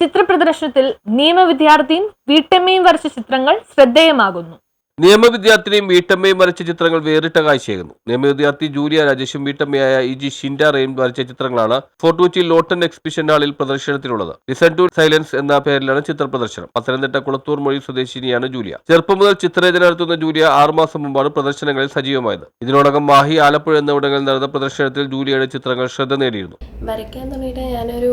ചിത്രപ്രദർശനത്തിൽ നിയമവിദ്യാർത്ഥിയും വീട്ടമ്മയും വരച്ച ചിത്രങ്ങൾ ശ്രദ്ധേയമാകുന്നു. നിയമവിദ്യാർത്ഥിനിയും വീട്ടമ്മയും വരച്ച ചിത്രങ്ങൾ വേറിട്ട കാഴ്ചയായിരുന്നു. നിയമവിദ്യാർത്ഥി ജൂലിയ രാജേഷും വീട്ടമ്മയായ ഇ ജി ഷിൻഡാറയും വരച്ച ചിത്രങ്ങളാണ് ഫോർട്ട് കൊച്ചി ലോട്ടൺ എക്സിബിഷൻ ഹാളിൽ പ്രദർശനത്തിലുള്ളത്. ലിസൺ ടു സൈലൻസ് എന്ന പേരിലാണ് ചിത്ര പ്രദർശനം പത്തനംതിട്ട കുളത്തൂർ മൊഴി സ്വദേശിനിയാണ് ജൂലിയ. ചെറുപ്പം മുതൽ ചിത്രരചന നടത്തുന്ന ജൂലിയ ആറുമാസം മുമ്പാണ് പ്രദർശനങ്ങളിൽ സജീവമായത്. ഇതിനോടകം മാഹി ആലപ്പുഴ എന്നിവിടങ്ങളിൽ നടന്ന പ്രദർശനത്തിൽ ജൂലിയയുടെ ചിത്രങ്ങൾ ശ്രദ്ധ നേടിയിരുന്നു. വരയ്ക്കാൻ തുടങ്ങിയിട്ട് ഞാനൊരു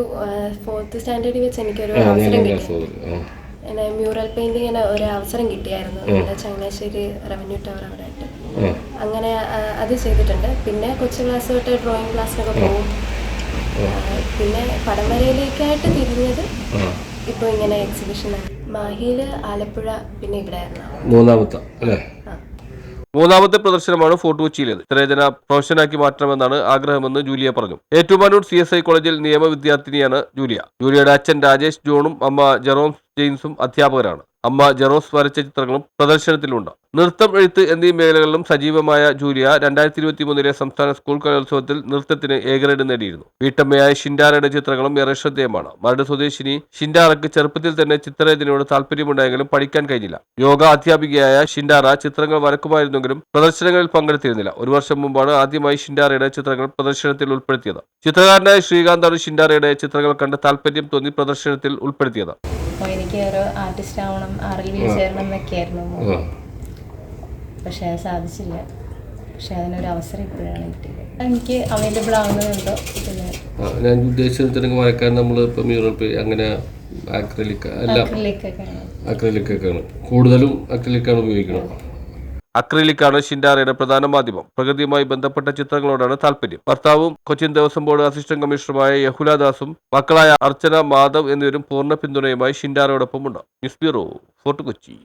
ഫോർത്ത് സ്റ്റാൻഡേർഡിൽ വെച്ച് എനിക്കൊരു അവസരം കിട്ടി. എന്നെ മ്യൂറൽ പെയിന്റിങ്ങിന് ഒരു അവസരം കിട്ടിയായിരുന്നു. നമ്മുടെ ചങ്ങനാശ്ശേരി റവന്യൂ ടവർ അവിടെ ആയിട്ട് അങ്ങനെ അത് ചെയ്തിട്ടുണ്ട്. പിന്നെ കൊച്ചു ക്ലാസ് തൊട്ട് ഡ്രോയിങ് ക്ലാസ്സിനൊക്കെ പോകും. പിന്നെ പടം വരയിലേക്കായിട്ട് തിരിഞ്ഞത് ഇപ്പോൾ ഇങ്ങനെ എക്സിബിഷനാണ് മാഹിയിൽ ആലപ്പുഴ പിന്നെ ഇവിടെ ആയിരുന്നു മൂന്നാമത്തെ ആ മൂന്നാമത്തെ പ്രദർശനമാണ് ഫോർട്ട് കൊച്ചിയിലേത്. ചിത്രരചന പ്രൊഫഷനാക്കി മാറ്റണമെന്നാണ് ആഗ്രഹമെന്ന് ജൂലിയ പറഞ്ഞു. ഏറ്റുമാനൂർ സി എസ് ഐ കോളേജിൽ നിയമ വിദ്യാർത്ഥിനിയാണ് ജൂലിയ. ജൂലിയയുടെ അച്ഛൻ രാജേഷ് ജോണും അമ്മ ജെറോം ജെയിംസും അധ്യാപകരാണ്. അമ്മ ജെറോസ് വരച്ച ചിത്രങ്ങളും പ്രദർശനത്തിലുണ്ട്. നൃത്തം എഴുത്ത് എന്നീ മേഖലകളിലും സജീവമായ ജൂലിയ രണ്ടായിരത്തി ഇരുപത്തി മൂന്നിലെ സംസ്ഥാന സ്കൂൾ കലോത്സവത്തിൽ നൃത്തത്തിന് എ നേടിയിരുന്നു. വീട്ടമ്മയായ ഷിൻഡാരയുടെ ചിത്രങ്ങളും ഏറെ ശ്രദ്ധേയമാണ്. മരട് സ്വദേശിനി ഷിൻഡാറയ്ക്ക് ചെറുപ്പത്തിൽ തന്നെ ചിത്രരചനയോട് താല്പര്യമുണ്ടായെങ്കിലും പഠിക്കാൻ കഴിഞ്ഞില്ല. യോഗ അധ്യാപികയായ ഷിൻഡാറ ചിത്രങ്ങൾ വരക്കുമായിരുന്നെങ്കിലും പ്രദർശനങ്ങളിൽ പങ്കെടുത്തിരുന്നില്ല. ഒരു വർഷം മുമ്പാണ് ആദ്യമായി ഷിൻഡാറയുടെ ചിത്രങ്ങൾ പ്രദർശനത്തിൽ ഉൾപ്പെടുത്തിയത്. ചിത്രകാരനായ ശ്രീകാന്താണ് ഷിൻഡാറയുടെ ചിത്രങ്ങൾ കണ്ട് താല്പര്യം തോന്നി പ്രദർശനത്തിൽ ഉൾപ്പെടുത്തിയത്. അപ്പോൾ എനിക്ക് ഒരു ആർട്ടിസ്റ്റ് ആവണം ആറിൽ ചേരണം എന്നൊക്കെയായിരുന്നു. പക്ഷേ അത് സാധിച്ചില്ല. പക്ഷേ അതിനൊരു അവസരം ഇപ്പോഴാണ് കിട്ടിയത്. എനിക്ക് അവൈലബിൾ ആവുന്നതുണ്ടോ. പിന്നെ ഞാൻ ഉദ്ദേശിച്ചത് വരക്കാൻ നമ്മൾ ഇപ്പം മ്യൂറൽ പേ അങ്ങനെ അക്രലിക് അല്ല. അക്രിലിക്കൊക്കെ ആണ്. അക്രലിക് ഒക്കെയാണ് കൂടുതലും അക്രലിക്കാണ് ഉപയോഗിക്കുന്നത്. അക്രിലിക്കാണ് ഷിൻഡാറയുടെ പ്രധാന മാധ്യമം. പ്രകൃതിയുമായി ബന്ധപ്പെട്ട ചിത്രങ്ങളോടാണ് താല്പര്യം ഭർത്താവും കൊച്ചിൻ ദേവസ്വം ബോർഡ് അസിസ്റ്റന്റ് കമ്മീഷണറുമായ യഹുല ദാസും മക്കളായ അർച്ചന മാധവ് എന്നിവരും പൂർണ പിന്തുണയുമായി ഷിൻഡാറയോടൊപ്പമുണ്ട് ന്യൂസ് ബ്യൂറോ ഫോർട്ട് കൊച്ചി.